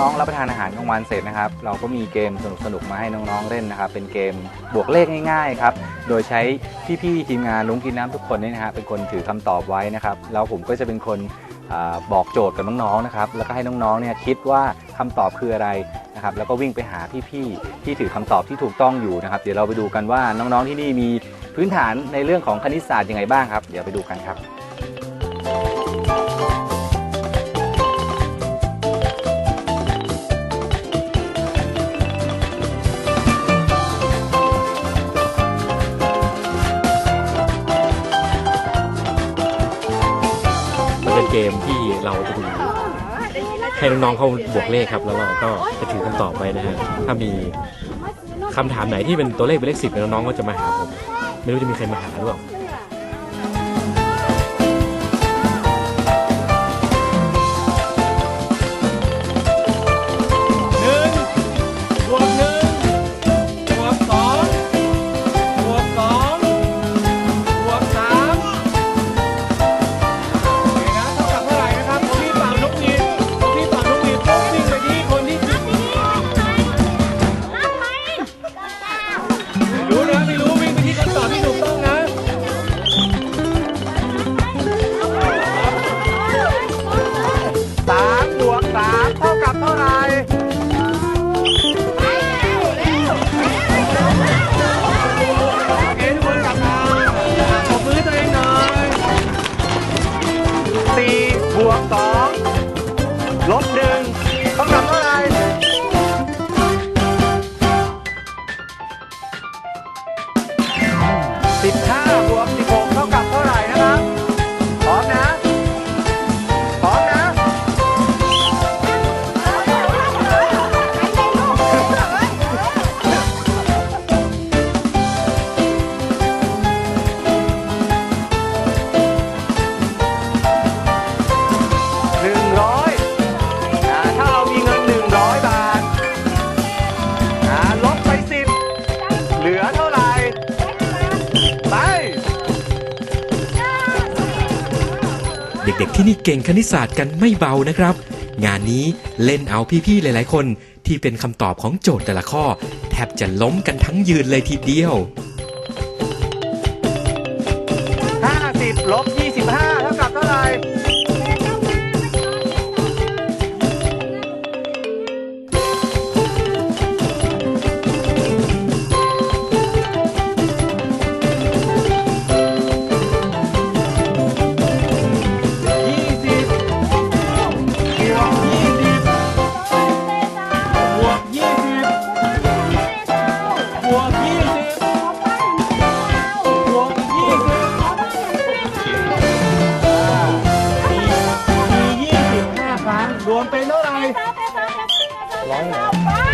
น้องๆรับประทานอาหารกลางวันเสร็จนะครับ เราก็มีเกมสนุกๆมาให้น้องๆเล่นนะครับ เป็นเกมบวกเลขง่ายๆครับ โดยใช้พี่ๆทีมงานลุงกินน้ำทุกคนเนี่ยนะฮะเป็นคนถือคำตอบไว้นะครับ แล้วผมก็จะเป็นคนอาบอกโจทย์กับน้องๆนะครับ แล้วก็ให้น้องๆเนี่ยคิดว่าคำตอบคืออะไรนะครับ แล้วก็วิ่งไปหาพี่ๆที่ถือคำตอบที่ถูกต้องอยู่นะครับ เดี๋ยวเราไปดูกันว่าน้องๆที่นี่มีพื้นฐานในเรื่องของคณิตศาสตร์ยังไงบ้างครับ เดี๋ยวไปดูกันครับ เป็นเกมที่เราจะดูให้น้องๆเขาบวกเลขครับ แล้วเราก็จะถือคำตอบไว้นะฮะถ้ามีคำถามไหนที่เป็นตัวเลขเป็นเลขสิบน้องๆก็จะมาหาผม ไม่รู้จะมีใครมาหาหรือเปล่า ลบหนึ่ ด็กๆที่นี่เก่งคณิตศาสตร์กันไม่เบานะครับ งานนี้เล่นเอาพี่ๆหลาย ๆ คนที่เป็นคำตอบของโจทย์แต่ละข้อ แทบจะล้มกันทั้งยืนเลยทีเดียว 50ลบ เท่าไหร่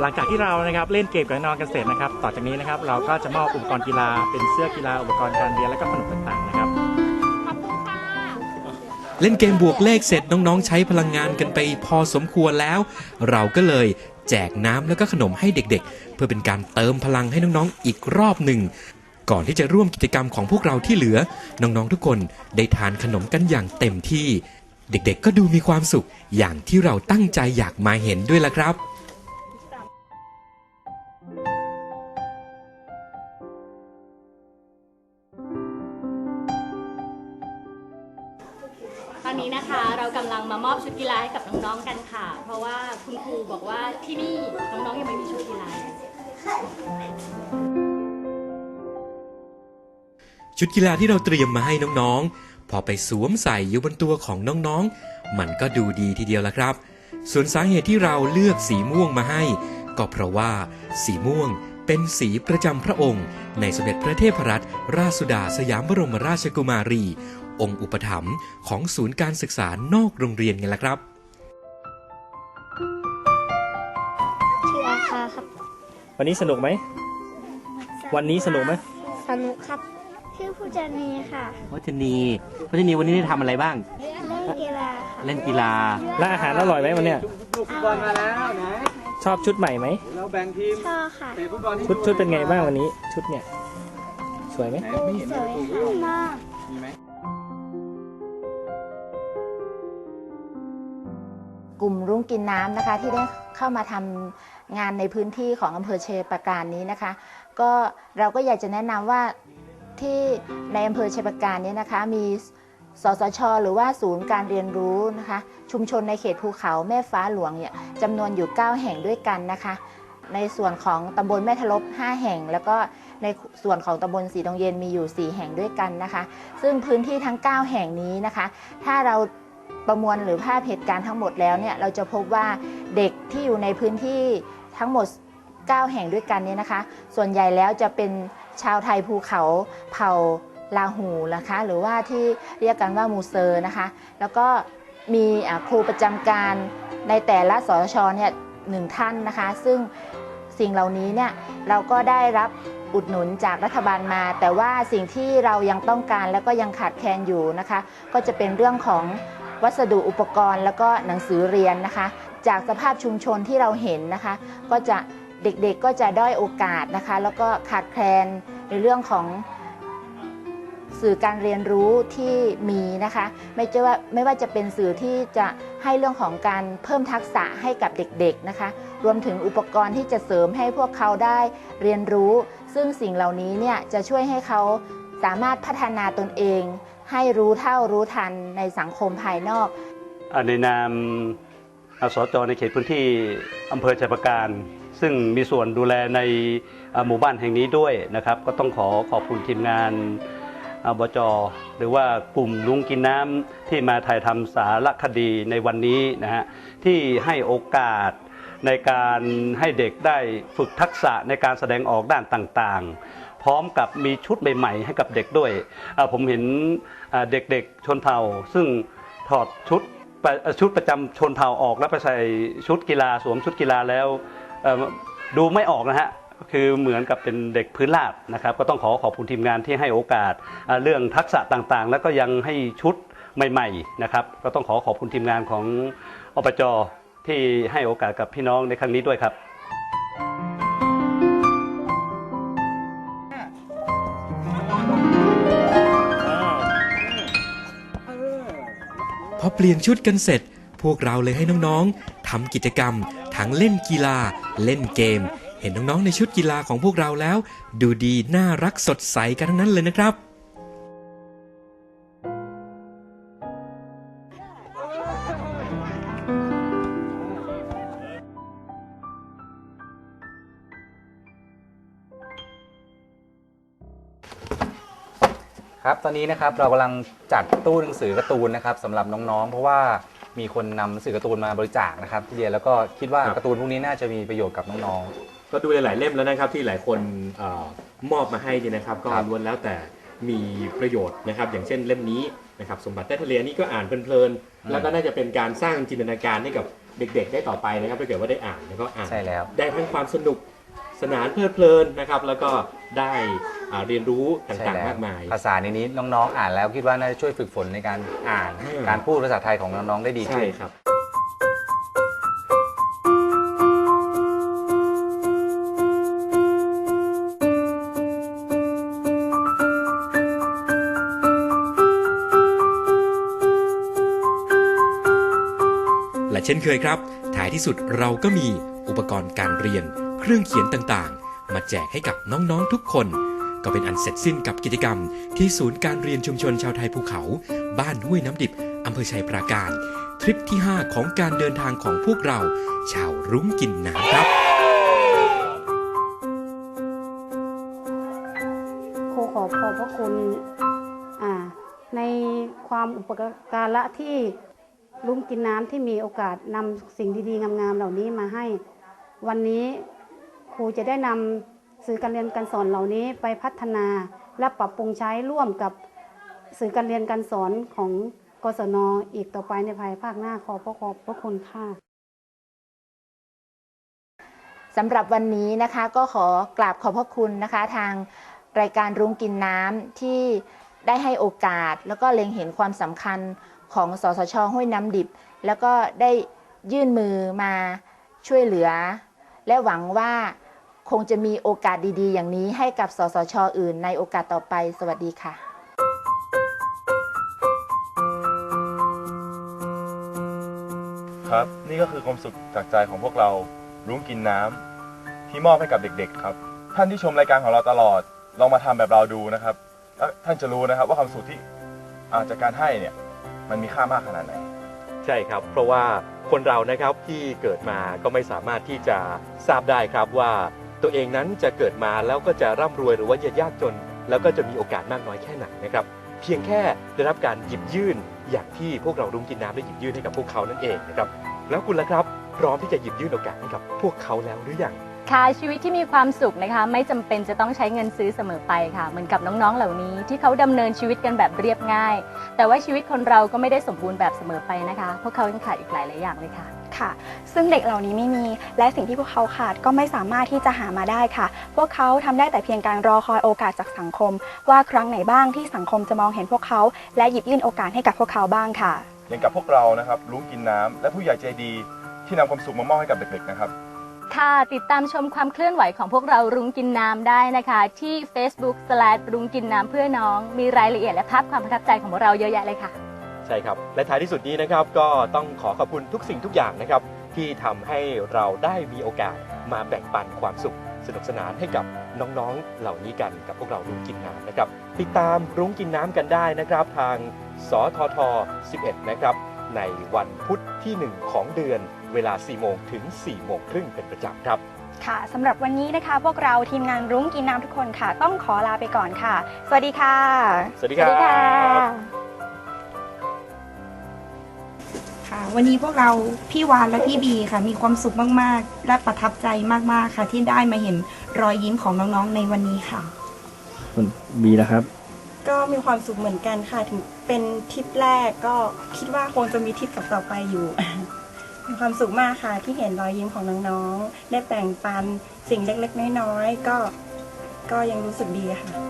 หลังจากที่เรานะครับเล่นเกมกับน้องกันเสร็จนะครับ ต่อจากนี้นะครับเราก็จะมอบอุปกรณ์กีฬาเป็นเสื้อกีฬาอุปกรณ์การเรียนและก็ขนมต่างๆนะครับ เล่นเกมบวกเลขเสร็จน้องๆ ใช้พลังงานกันไปพอสมควรแล้ว เราก็เลยแจกน้ำแล้วก็ขนมให้เด็กๆ เพื่อเป็นการเติมพลังให้น้องๆอีกรอบหนึ่ง ก่อนที่จะร่วมกิจกรรมของพวกเราที่เหลือ น้องๆทุกคนได้ทานขนมกันอย่างเต็มที่ เด็กๆ ก็ดูมีความสุขอย่างที่เราตั้งใจอยากมาเห็นด้วยละครับ ราะว่าคุณครูบอกว่าที่นี่น้องๆยังไม่มีชุดกีฬาชุดกีฬาที่เราเตรียมมาให้น้องๆ พอไปสวมใส่อยู่บนตัวของน้องๆ มันก็ดูดีทีเดียวละครับ ส่วนสาเหตุที่เราเลือกสีม่วงมาให้ ก็เพราะว่าสีม่วงเป็นสีประจำพระองค์ ในสมเด็จพระเทพรัตนราชสุดาสยามบรมราชกุมารี องค์อุปถัมภ์ของศูนย์การศึกษานอกโรงเรียนไงล่ะครับ ชื่ออาคาครับวันนี้สนุกไหม วันนี้สนุกไหมสนุกครับ ชื่อผู้จันีค่ะวัชนีวัชนีวันนี้ได้ทำอะไรบ้าง เล่นกีฬาค่ะเล่นกีฬา และอาหารอร่อยไหมวันเนี้ยลูกฟุตบอลมาแล้วไหนชอบชุดใหม่ไหม เราแบ่งทีมชอบค่ะเตะฟุตบอลที่ชุดชุดเป็นไงบ้างวันนี้ ชุดเนี่ย สวยไหมไหนไม่เห็นสมีวยประตูค่ะมาก มีไหม ลุ่มรุ้งกินน้ำนะคะ ที่ได้เข้ามาทำงานในพื้นที่ของอำเภอเชยประการนี้นะคะ ก็เราก็อยากจะแนะนำว่าที่ในอำเภอเชยประการนี้นะคะ มีสสช หรือว่าศูนย์การเรียนรู้นะคะ ชุมชนในเขตภูเขาแม่ฟ้าหลวงเนี่ยจำนวนอยู่ 9 แห่งด้วยกันนะคะ ในส่วนของตำบลแม่ทะลบ 5 แห่ง แล้วก็ในส่วนของตำบลสีดงเย็นมีอยู่ 4 แห่งด้วยกันนะคะ ซึ่งพื้นที่ทั้ง 9 แห่งนี้นะคะ ถ้าเรา ประมวลหรือภาพเหตุการณ์ทั้งหมดแล้วเนี่ยเราจะพบว่าเด็กที่อยู่ในพื้นที่ทั้งหมด 9 แห่งด้วยกันเนี่ยนะคะ ส่วนใหญ่แล้วจะเป็นชาวไทยภูเขาเผ่าลาหูนะคะหรือว่าที่เรียกกันว่ามูเซอร์นะคะแล้วก็มีครูประจำการในแต่ละสชเนี่ยหนึ่งท่านนะคะ ซึ่งสิ่งเหล่านี้เนี่ยเราก็ได้รับอุดหนุนจากรัฐบาลมา แต่ว่าสิ่งที่เรายังต้องการแล้วก็ยังขาดแคลนอยู่นะคะ ก็จะเป็นเรื่องของ วัสดุอุปกรณ์ แล้วก็หนังสือเรียนนะคะ จากสภาพชุมชนที่เราเห็นนะคะ ก็จะเด็กๆก็จะด้อยโอกาสนะคะ แล้วก็ขาดแคลนในเรื่องของสื่อการเรียนรู้ที่มีนะคะ ไม่ใช่ว่าไม่ว่าจะเป็นสื่อที่จะให้เรื่องของการเพิ่มทักษะให้กับเด็กๆนะคะ รวมถึงอุปกรณ์ที่จะเสริมให้พวกเขาได้เรียนรู้ ซึ่งสิ่งเหล่านี้เนี่ยจะช่วยให้เขาสามารถพัฒนาตนเอง ให้รู้เท่ารู้ทันในสังคมภายนอกอ่าในนามอาสจในเขตพื้นที่อำเภอชัยประการ ซึ่งมีส่วนดูแลในหมู่บ้านแห่งนี้ด้วยนะครับ ก็ต้องขอขอบคุณทีมงานอบจหรือว่ากลุ่มลุงกินน้ำที่มาถ่ายทำสารคดีในวันนี้นะฮะที่ให้โอกาสในการให้เด็กได้ฝึกทักษะในการแสดงออกด้านต่างๆ พร้อมกับมีชุดใหม่ๆให้กับเด็กด้วย ผมเห็นเด็กๆชนเผ่า ซึ่งถอดชุดชุดประจำชนเผ่าออกแล้วไปใส่ชุดกีฬาสวมชุดกีฬาแล้วดูไม่ออกนะฮะคือเหมือนกับเป็นเด็กพื้นราบนะครับ ก็ต้องขอขอบคุณทีมงานที่ให้โอกาสเรื่องทักษะต่างๆ แล้วก็ยังให้ชุดใหม่ๆนะครับ ก็ต้องขอขอบคุณทีมงานของอบจที่ให้โอกาสกับพี่น้องในครั้งนี้ด้วยครับ เปลี่ยนชุดกันเสร็จ พวกเราเลยให้น้องๆทำกิจกรรม ทั้งเล่นกีฬา เล่นเกม เห็นน้องๆในชุดกีฬาของพวกเราแล้ว ดูดีน่ารักสดใสกันทั้งนั้นเลยนะครับ ครับตอนนี้นะครับเรากำลังจัดตู้หนังสือการ์ตูนนะครับสำหรับน้องๆ เพราะว่ามีคนนำหนังสือการ์ตูนมาบริจาคนะครับที่เรียนแล้วก็คิดว่าครับ การ์ตูนพวกนี้น่าจะมีประโยชน์กับน้อง ก็ดูหลายๆเล่มแล้วนะครับที่หลายคนเออมอบมาให้เนี่ยนะครับ ก็ครับล้วนแล้วแต่มีประโยชน์นะครับ อย่างเช่นเล่มนี้นะครับสมบัติใต้ทะเลนี่ก็อ่านเพลินๆแล้วก็น่าจะเป็นการสร้างจินตนาการให้กับเด็ก ๆ ได้ต่อไปนะครับถ้าเกิดว่าได้อ่านแล้วก็อ่าน ๆ ใช่แล้ว ได้ทั้งความสนุกสนานเพลิดเพลินนะครับ แล้วก็ ได้อ่าเรียนรู้ใช่ต่างแล้วๆมากมาย ภาษาในนี้น้องๆ อ่านแล้วคิดว่าน่าจะช่วยฝึกฝนในการอ่าน อืม การพูดภาษาไทยของน้องๆ ได้ดีใช่ขึ้น ครับ และเช่นเคยครับ ท้ายที่สุดเราก็มีอุปกรณ์การเรียน เครื่องเขียนต่างๆ มาแจกให้กับน้องๆทุกคน ก็เป็นอันเสร็จสิ้นกับกิจกรรม ที่ศูนย์การเรียนชุมชนชาวไทยภูเขา บ้านห้วยน้ำดิบอำเภอชัยปราการ ทริปที่ 5 ของการเดินทางของพวกเรา ชาวรุ้งกินน้ำครับขอขอบพระคุณในความอุปการะที่ลุงกินน้ำที่มีโอกาสนำสิ่งดีๆงามๆเหล่านี้มาให้ วันนี้ ครูจะได้นำสื่อการเรียนการสอนเหล่านี้ไปพัฒนาและปรับปรุงใช้ร่วมกับสื่อการเรียนการสอนของกศนอีกต่อไปในภายภาคหน้าขอพระขอบพระคุณค่ะสำหรับวันนี้นะคะก็ขอกราบขอบพระคุณนะคะ ทางรายการรุ้งกินน้ำที่ได้ให้โอกาส แล้วก็เล็งเห็นความสำคัญของสสชห้วยน้ำดิบ แล้วก็ได้ยื่นมือมาช่วยเหลือ และหวังว่า คงจะมีโอกาสดีๆ อย่างนี้ให้กับสสชอื่นในโอกาสต่อไป สวัสดีค่ะครับนี่ก็คือความสุขจากใจของพวกเรารุ้งกินน้ำที่มอบให้กับเด็ก ๆ ครับ ท่านที่ชมรายการของเราตลอดลองมาทำแบบเราดูนะครับแล้วท่านจะรู้นะครับว่าความสุขที่อาจากการให้เนี่ยมันมีค่ามากขนาดไหน ใช่ครับ เพราะว่าคนเรานะครับที่เกิดมาก็ไม่สามารถที่จะทราบได้ครับว่า ตัวเองนั้นจะเกิดมาแล้วก็จะร่ำรวยหรือว่าจะยากจน แล้วก็จะมีโอกาสมากน้อยแค่ไหนนะครับ เพียงแค่ได้รับการหยิบยื่น อย่างที่พวกเรารุ้งกินน้ำได้หยิบยื่นให้กับพวกเขานั่นเองนะครับแล้วคุณล่ะครับ พร้อมที่จะหยิบยื่นโอกาสให้กับพวกเขาแล้วหรือยังค่ะชีวิตที่มีความสุขนะคะ ไม่จำเป็นจะต้องใช้เงินซื้อเสมอไปค่ะ เหมือนกับน้องๆ เหล่านี้ที่เขาดำเนินชีวิตกันแบบเรียบง่าย แต่ว่าชีวิตคนเราก็ไม่ได้สมบูรณ์แบบเสมอไปนะคะ พวกเขายังขาดอีกหลายหลายอย่างเลยค่ะ ค่ะ ซึ่งเด็กเหล่านี้ไม่มี และสิ่งที่พวกเขาขาดก็ไม่สามารถที่จะหามาได้ค่ะ พวกเขาทำได้แต่เพียงการรอคอยโอกาสจากสังคม ว่าครั้งไหนบ้างที่สังคมจะมองเห็นพวกเขา และหยิบยื่นโอกาสให้กับพวกเขาบ้างค่ะ อย่างกับพวกเรานะครับรุ้งกินน้ำและผู้ใหญ่ใจดีที่นำความสุขมามอบให้กับเด็กๆนะครับ ค่ะ ติดตามชมความเคลื่อนไหวของพวกเรารุ้งกินน้ำได้นะคะ ที่ Facebook รุ้งกินน้ำเพื่อน้อง มีรายละเอียดและภาพความประทับใจของพวกเราเยอะแยะเลยค่ะ ใช่ครับ และท้ายที่สุดนี้นะครับก็ต้องขอขอบคุณทุกสิ่งทุกอย่างนะครับ ที่ทำให้เราได้มีโอกาสมาแบ่งปันความสุข สนุกสนานให้กับน้องๆเหล่านี้กันกับพวกเรารุ้งกินน้ำนะครับติดตามรุ้งกินน้ำกันได้นะครับ ทางสทท 11 นะครับ ในวันพุธที่ 1 ของเดือนเวลา 4 โมงถึง 4 โมงครึ่งเป็นประจำครับ ค่ะสำหรับวันนี้นะคะ พวกเราทีมงานรุ้งกินน้ำทุกคนค่ะ ต้องขอลาไปก่อนค่ะ สวัสดีค่ะ สวัสดีครับค่ะ วันนี้พวกเราพี่วานและพี่บีค่ะ มีความสุขมากๆ และประทับใจมากๆค่ะ ที่ได้มาเห็นรอยยิ้มของน้องๆในวันนี้ค่ะคุณบีนะครับ ก็มีความสุขเหมือนกันค่ะ ถึงเป็นทริปแรกก็คิดว่าคงจะมีทริปต่อๆไปอยู่ มีความสุขมากค่ะ ที่เห็นรอยยิ้มของน้องๆได้แบ่งปันสิ่งเล็กๆน้อยๆก็ ก็ยังรู้สึกดีค่ะ